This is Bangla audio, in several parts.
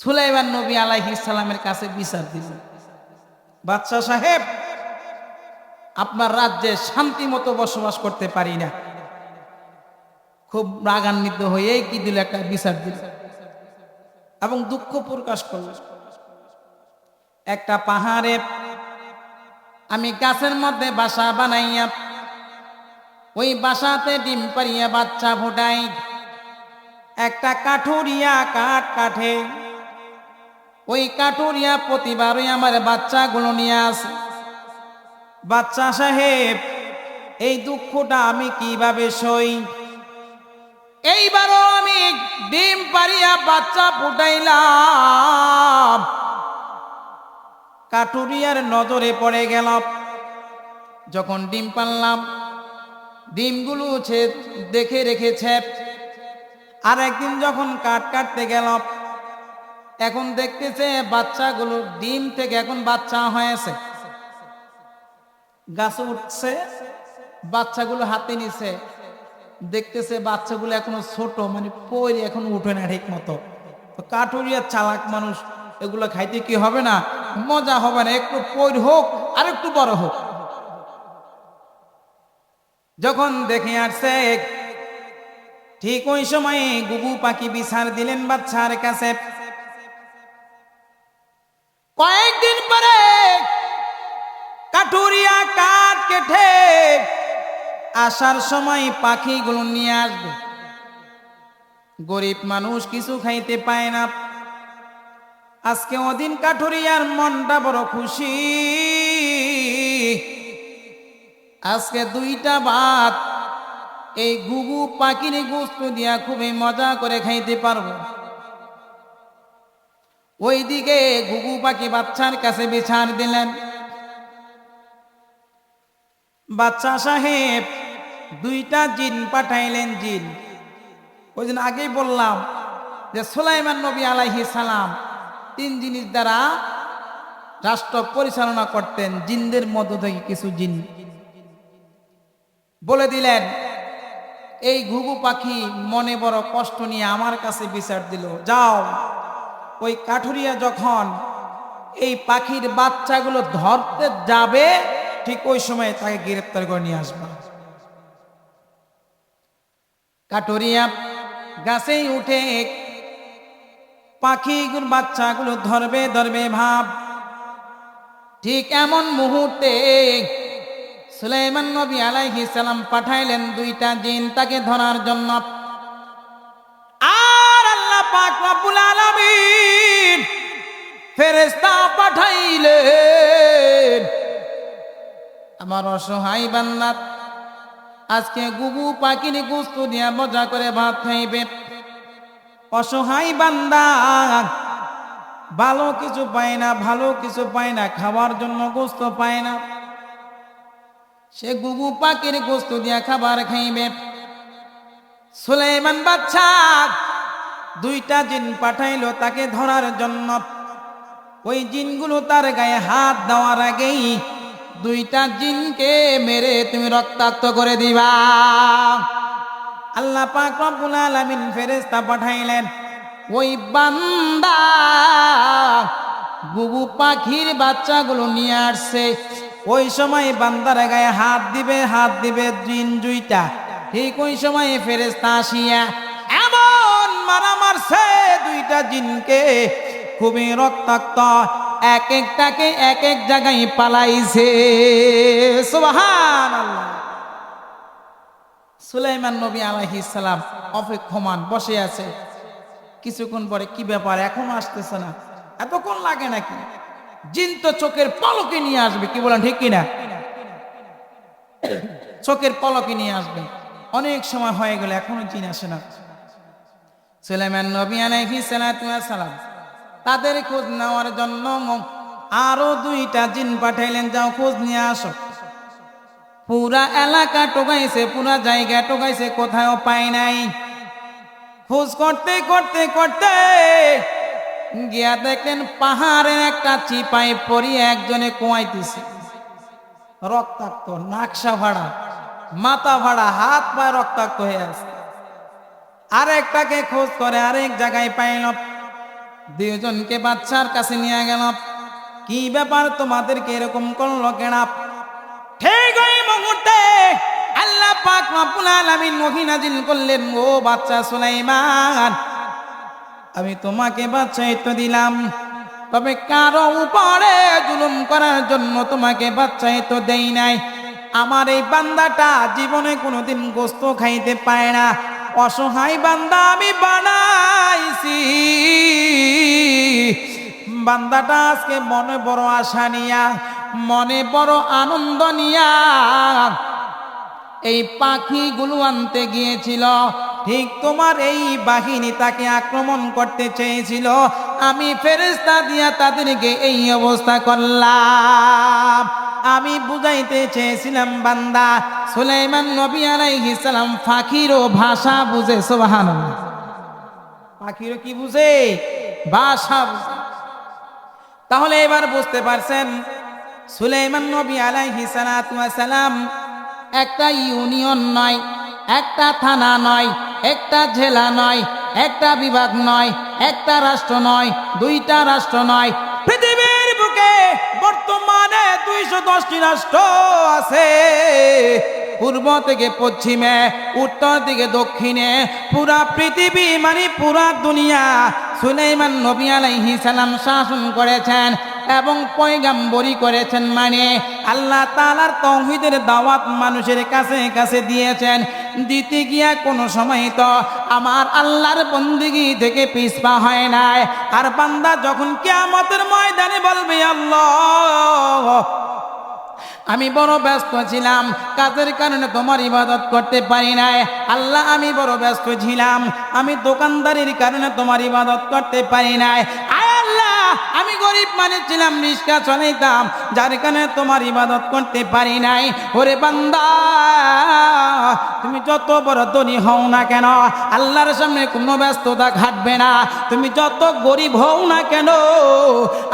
সুলাইমান নবী আলাইহি সালামের কাছে বিচার দিল। বাদশাহ সাহেব, আপনার রাজ্যে শান্তি মতো বসবাস করতে পারি না। খুব রাগান্বিত হয়ে কি দিল একটা বিচার দিল। এবং দুঃখ প্রকাশ করল। একটা পাহাড়ে আমি গাছের মধ্যে বাসা বানাইয়া, ওই বাসাতে ডিম পারিয়া বাচ্চা ফোটাই, একটা কাঠুরিয়া কাঠ কাঠে ওই কাঠুরিয়া প্রতিবারই আমার বাচ্চাগুলো নিয়ে আসে। বাচ্চা সাহেব, এই দুঃখটা আমি কীভাবে সই? এইবারও আমি ডিম পারিয়া বাচ্চা ফুটাইলাম। কাটুরিয়ার নজরে পড়ে গেল। যখন ডিম পারলাম ডিমগুলো দেখে রেখেছে। আর একদিন যখন কাট কাটতে গেল এখন দেখতেছে বাচ্চাগুলো ডিম থেকে এখন বাচ্চা হয়েছে। গাছে উঠছে, বাচ্চাগুলো হাতে নিছে। দেখতেছে বাচ্চাগুলো এখনও ছোট মানে পয়রি এখন উঠে না ঠিক মতো কাঠুরিয়া চালাক মানুষ, এগুলো খাইতে কি হবে না? মজা হবে না, একটু পৈর হোক, আর একটু বড় হোক। যখন দেখে আসছে, ঠিক ওই সময়ে গুগু পাখি বিচার দিলেন বাচ্চার কাছে। কয়েকদিন পরে কাঠুরিয়া কাঠ কেটে আসার সময় পাখিগুলো নিয়ে আসবে। গরিব মানুষ কিছু খাইতে পায় না। আজকে ওদিন কাঠুরিয়ার মনটা বড় খুশি। আজকে দুইটা ভাত, এই গুগু পাখির গোস্ত দিয়া খুবই মজা করে খাইতে পারব। ওইদিকে ঘুঘু পাখি বাচ্চার কাছে বিচার দিলেন। বাচ্চা সাহেব দুইটা জিন পাঠাইলেন জিন। ওই দিন আগেই বললাম যে, সুলাইমান নবী আলাইহি সালাম তিন জিনিস দ্বারা রাষ্ট্র পরিচালনা করতেন, জিনদের মধ্য থেকে কিছু জিন। বলে দিলেন, এই ঘুঘু পাখি মনে বড় কষ্ট নিয়ে আমার কাছে বিচার দিল, যাও। ওই কাঠুরিয়া যখন এই পাখির বাচ্চাগুলো ধরতে যাবে, ঠিক ওই সময় তাকে গ্রেপ্তার করে নিয়ে আসবা। কাঠুরিয়া গাছেই উঠে পাখিগুলো বাচ্চাগুলো ধরবে ধরবে ভাব। ঠিক এমন মুহূর্তে সুলাইমান নবী আলাইহি সালাম পাঠাইলেন দুইটা জিন তাকে ধরার জন্য। ফেরেশতা পাঠাইলেন আমার অসহায় বান্দা, আজকে গুগু পাখির গুস্ত দিয়া মজা করে ভাত খাইবে। অসহায় বান্দা, ভালো কিছু পায় না, ভালো কিছু পায় না, খাওয়ার জন্য গোস্ত পায় না। সে গুগু পাখির গোস্ত দিয়া খাবার খাইবে। সুলাইমান বাচ্চা দুইটা জিন পাঠাইলো তাকে ধরার জন্য। ওই জিনগুলো তার গায়ে হাত দেওয়ার আগেই দুইটা জিনকে মেরে তুমি রক্তাক্ত করে দিবা। আল্লাহ পাক রব্বুল আলামিন ফেরেশতা পাঠাইলেন, ওই বান্দা গুগু পাখির বাচ্চাগুলো নিয়ে আসছে। ওই সময় বান্দার গায়ে হাত দিবে হাত দিবে জিন দুইটা। ঠিক ওই সময় ফেরেশতা আসিয়া এমন মারা মারছে দুইটা জিনকে খুবই রক্তাক্ত, এক একটাকে এক এক জায়গায় পালাইছে। সুলাইমান নবী সালাম অপেক্ষমান বসে আছে। কিছুক্ষণ পরে কি ব্যাপার, এখনও আসতেছে না। এতক্ষণ লাগে নাকি? জিন তো চোখের পলকে নিয়ে আসবে, কি বলেন, ঠিক কিনা? চোখের পলকে নিয়ে আসবে। অনেক সময় হয়ে গেল, এখনও জিন আসে না। সুলাইমান নবী আলাইহিস সালাম তাদের খোঁজ নেওয়ার জন্য আরও দুইটা জিন পাঠাইলেন, যাও খোঁজ নিয়ে আসো। পুরা এলাকা টোকাইছে পুরা জায়গা টোকাইছে কোথাও পায় নাই। খোঁজ করতে করতে করতে গিয়া দেখলেন পাহাড়ের একটা চিপাই পরিয়ে একজনে কোয়াইতেছে। রক্তাক্ত, নাকশা ভাড়া, মাথা ভাড়া, হাত পায়ে রক্তাক্ত হয়ে আছে। আরেকটাকে খোঁজ করে, আরেক জায়গায় পাইল দুজনকে বাচ্চার কাছে নিয়ে গেল। কি ব্যাপার তোমাদেরকে এরকম করল কেনা? ঠিক ওই মুহূর্তে আল্লাহ পাক রব্বুল আলামিন ওহী নাজিল করলেন, ও বাচ্চা সুলাইমান, আমি তোমাকে বাচ্চাইত্ব দিলাম। তবে কারও উপরে জুলুম করার জন্য তোমাকে বাচ্চাইত্ব দেই নাই। আমার এই বান্দাটা জীবনে কোনোদিন গোস্ত খাইতে পায় না। অসহায় বান্দা আমি বানাইছি। বান্দাটা আজকে মনে বড় আশা নিয়া, মনে বড় আনন্দ নিয়া এই পাখিগুলো আনতে গিয়েছিল। ঠিক তোমার এই বাহিনী তাকে আক্রমণ করতে চেয়েছিল। আমি ফেরেস্তা দিয়া তাদেরকে এই অবস্থা করলাম। আমি বুঝাইতে চেয়েছিলাম, বান্দা। সুলাইমান নবী আলাইহিস সালাম পাখিরও ভাষা বুঝে, সুবহানাল্লাহ। পাখিরও কি বুঝে? ভাষা তাহলে এবার বুঝতে পারছেন, সুলাইমান নবী আলাইহি সালাম একটা ইউনিয়ন নয়, একটা থানা নয়, একটা জেলা নয়, একটা বিভাগ নয়, একটা রাষ্ট্র নয়, দুইটা রাষ্ট্র নয় বুকে বর্তমানে দুইশো দশটি রাষ্ট্র আছে। পূর্ব থেকে পশ্চিমে, উত্তর থেকে দক্ষিণে, পুরা পৃথিবী মানে পুরা দুনিয়া। সুলাইমান নবী আলাইহি সালাম শাসন করেছেন এবং পয়গাম্বরি করেছেন মানে আল্লাহ তালার তৌহিদের দাওয়াত মানুষের কাছে কাছে দিয়েছেন। দিতে গিয়া কোনো সময় তো আমার আল্লাহর বন্দিগি থেকে পিছপা হয় নাই। আর বান্দা যখন কেয়ামতের ময়দানে বলবে, আল্লাহ, আমি বড় ব্যস্ত ছিলাম, কাজের কারণে তোমার ইবাদত করতে পারি নাই। আল্লাহ, আমি বড় ব্যস্ত ছিলাম, আমি দোকানদারির কারণে তোমার ইবাদত করতে পারি নাই। আমি গরিব মানে ছিলাম রিক্সা চলাইতাম যার কারণে তোমার ইবাদত করতে পারি নাই। ওরে বান্দা, তুমি যত বড় ধনী হও না কেন, আল্লাহর সামনে কোনো ব্যস্ততা ঘাটবে না। তুমি যত গরিব হও না কেন,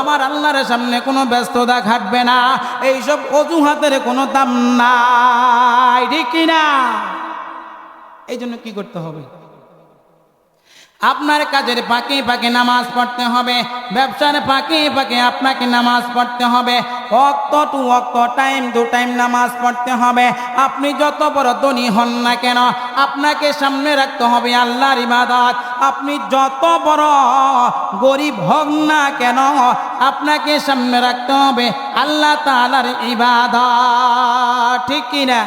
আমার আল্লাহর সামনে কোনো ব্যস্ততা ঘাটবে না। এইসব অজুহাতের কোনো দাম নাই, ঠিক না এই জন্য কি করতে হবে? আপনার কাজের ফাঁকে ফাঁকে নামাজ পড়তে হবে, ব্যবসার ফাঁকে ফাঁকে আপনাকে নামাজ পড়তে হবে, অক্ত টু অক্ত টাইম টু টাইম নামাজ পড়তে হবে। আপনি যত বড় ধনী হন না কেন, আপনাকে সামনে রাখতে হবে আল্লাহর ইবাদত। আপনি যত বড় গরিব হন না কেন, আপনাকে সামনে রাখতে হবে আল্লাহ তালার ইবাদত। ঠিক কিনা?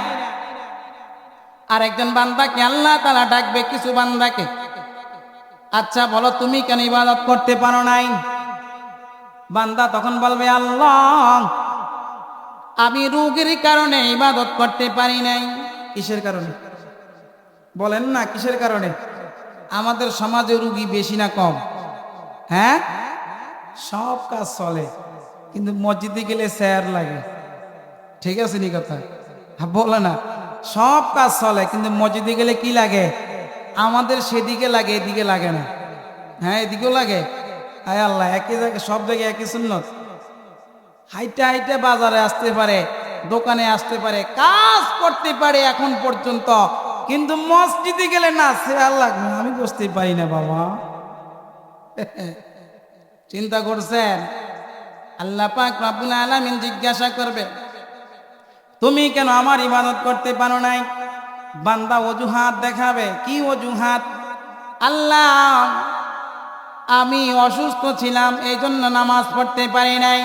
আরেকজন বান্দাকে আল্লাহ তালা ডাকবে, কিছু বান্দাকে। আচ্ছা বলো তুমি কেন ইবাদত করতে পারো নাই? বান্দা তখন বলবে আল্লাহ আমি রোগের কারণে ইবাদত করতে পারি নাই। কিসের কারণে? বলেন না কিসের কারণে? আমাদের সমাজে রুগী বেশি না কম। হ্যাঁ? সব কাজ চলে কিন্তু মসজিদে গেলে স্যার লাগে। ঠিক আছে নি কথা? হ্যাঁ, বলে না। সব কাজ চলে কিন্তু মসজিদে গেলে কি লাগে? আমাদের সেদিকে লাগে, এদিকে লাগে না। হ্যাঁ এদিকেও লাগে? আয় আল্লাহ, একই জায়গায়, সব জায়গায় একই সুন্নত। হাইটে হাইটে বাজারে আসতে পারে, দোকানে আসতে পারে, কাজ করতে পারে এখন পর্যন্ত। কিন্তু মসজিদে গেলে না, সে আল্লাহ, আমি বুঝতে পারি না বাবা। চিন্তা করছেন? আল্লাহ পাক রাব্বুল আলামিন জিজ্ঞাসা করবে তুমি কেন আমার ইবাদত করতে পারো নাই? বান্দা অজুহাত দেখাবে, কি অজুহাত? আল্লাহ, আমি অসুস্থ ছিলাম এই জন্য নামাজ পড়তে পারি নাই।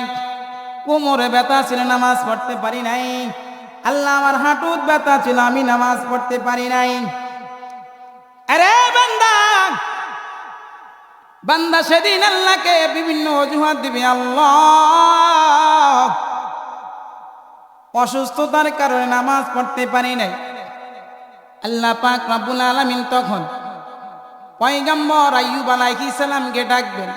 কোমরে ব্যথা ছিল, নামাজ পড়তে পারি নাই। আল্লাহ আমার হাঁটুত ব্যথা ছিল, আমি নামাজ পড়তে পারি নাই। আরে বান্দা বান্দা সেদিন আল্লাহকে বিভিন্ন অজুহাত দিবে, আল্লাহ। অসুস্থতার কারণে নামাজ পড়তে পারি নাই। আল্লাহ পাক রাব্বুল আলামিন তখন পয়গম্বর আইয়ুব আলাইহিস সালামকে ডাকবেন।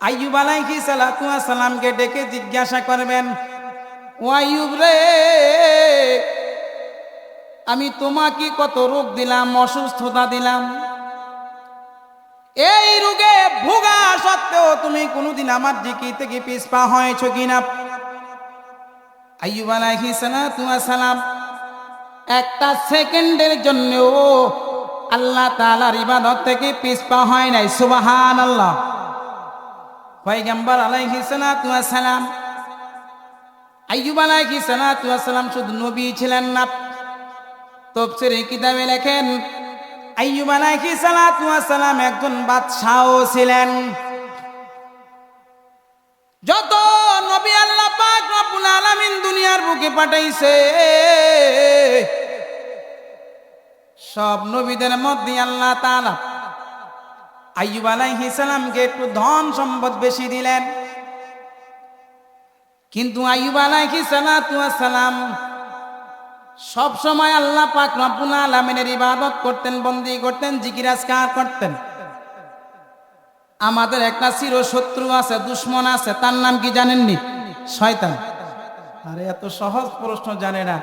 আইয়ুব আলাইহিস সালাতু সালামকে ডেকে জিজ্ঞাসা করবেন, ও আইয়ুব রে, আমি তোমাকে কত রোগ দিলাম, অসুস্থতা দিলাম? এই রোগে ভোগা সত্ত্বেও তুমি কোনোদিন আমার জিকি থেকে পিছপা হয়েছ কিনা? আইয়ুব আলাইহিস সালাতু সালাম একটা সেকেন্ডের জন্যও আল্লাহ তালার ইবাদত থেকে পিছপা হয় নাই সুবাহান আল্লাহ পয়গম্বর আলাইহি সালাম আইয়ুব আলাইহি সালাম শুধু নবী ছিলেন না। তফসিরে কিতাবে লেখেন, আইয়ুব আলাইহি সালাম একজন বাদশাও ছিলেন। যত নবী আল্লাহ পাক রব্বুল আলামিন দুনিয়ার বুকে পাঠাইছে সব নবীদের মধ্যে আল্লাহ তাআলা আইয়ুব আলাইহিস সালামকে একটু ধন সম্পদ বেশি দিলেন। কিন্তু আইয়ুব আলাইহিস সালাতু সালাম সব সময় আল্লাহ পাক রব্বুল আলামিনের ইবাদত করতেন, বন্দি করতেন জিকির আজকার করতেন। আমাদের একটা চির শত্রু আছে, দুশ্মন আছে, তার নাম কি জানেননি? শয়তান। আরে, এত সহজ প্রশ্ন জানে না।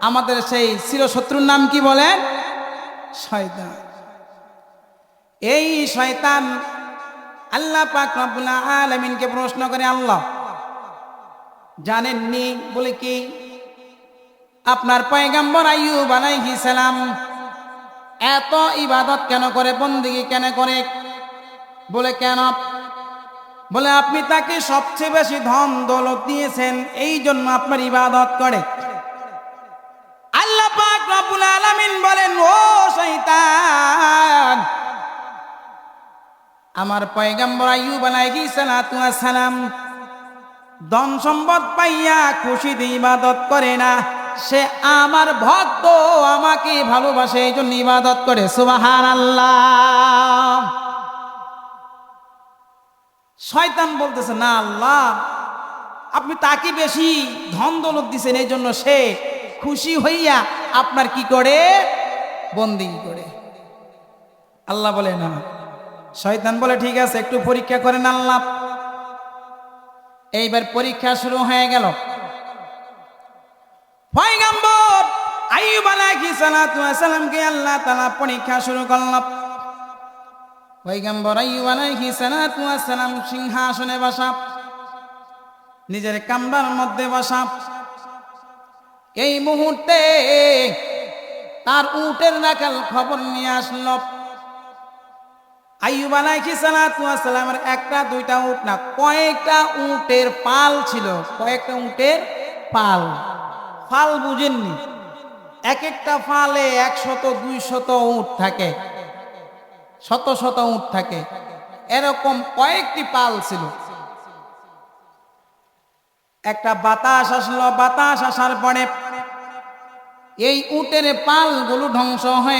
আমাদের সেই চির শত্রুর নাম কি বলেন শয়তান। এই শয়তান আল্লাহ পাক রব্বুল আলামিনকে প্রশ্ন করে, আল্লাহ, জানেননি বলে কি? আপনার পয়গাম্বর আইয়ুব আলাইহিস সালাম এত ইবাদত কেন করে, বন্দিগি কেন করে? বলে কেন? বলে, আপনি তাকে সবচেয়ে বেশি ধন দৌলত দিয়েছেন এই জন্য আপনার ইবাদত করে। আমার পয়গম্বর আইয়ুব আলাইহিস সালাতু সালাম ধন সম্পদ পাইয়া খুশিতে ইবাদত করে না। সে আমার ভক্ত, আমাকে ভালোবাসে এই জন্য ইবাদত করে। সুবাহান আল্লাহ শয়তান বলতেছে, না আল্লাহ, আপনি তাকে বেশি ধন দৌলত দিছেন এই জন্য সে খুশি হইয়া আপনার কি করে? বন্দি করে। আল্লাহ বলে, না শয়তান বলে, ঠিক আছে, একটু পরীক্ষা করেন আল্লাহ। এইবার পরীক্ষা শুরু হয়ে গেল। সিংহাসনে বসা, নিজের কামরার মধ্যে বসা। এই মুহূর্তে তার উটের রাখাল খবর নিয়ে আসলো। আইয়ুব আলাইহিস সালাতু সালামের একটা, দুইটা উট না, কয়েকটা উটের পাল ছিল, কয়েকটা উটের পাল। ফাল বুঝেননি? এক একটা ফালে একশত দুই শত উট থাকে শত শত উট থাকে, এরকম কয়েকটি পাল ছিল। একটা বাতাস আসলো, বাতাস আসার পরে এই উটের পালগুলো ধ্বংস হয়ে